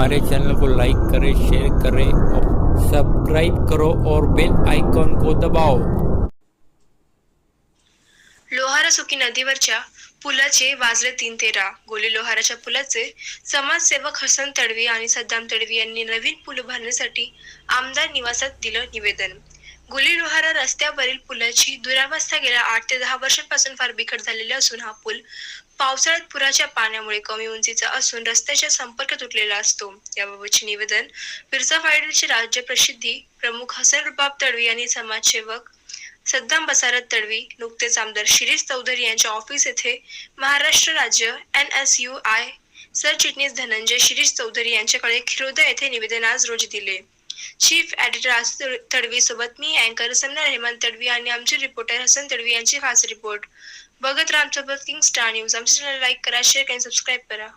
हमारे चैनल को लाइक करें शेयर करें और सब्सक्राइब करो और बेल आइकॉन को दबाओ। लोहारा सुकी नदीवरच्या पुलाचे वाजले तीन तेरा. गोली लोहाराच्या पुलाचे समाजसेवक हसन तडवी आणि सद्दाम तडवी यांनी नवीन पूल उभारण्यासाठी आमदार निवासात दिलं निवेदन. गुली लोहारा रस्त्यावरील पुलाची दुरावस्था गेल्या आठ ते दहा वर्षांपासून फार बिकट झालेली असून हा पूल पावसाळ्यात पुराच्या पाण्यामुळे कमी उंचीचा असून रस्त्याच्या संपर्क तुटलेला असतो. याबाबतचे निवेदन बिरसा फायडलचे राज्य प्रसिद्धी प्रमुख हसन रुबाब तडवी यांनी समाजसेवक सद्दाम बसारत तडवी नुकतेच आमदार शिरीष चौधरी यांच्या ऑफिस येथे महाराष्ट्र राज्य एन एस यू आय सरचिटणीस धनंजय शिरीष चौधरी यांच्याकडे खिरोदा येथे निवेदन आज रोजी दिले. चीफ एडिटर आसिफ तडवी सोबत मी अँकर सन्ना रेहमान तडवी आणि आमचे रिपोर्टर हसन तडवी यांची खास रिपोर्ट बघत रामसोबत किंग स्टार न्यूज आमच्या चॅनल लाईक करा शेअर आणि सबस्क्राईब करा.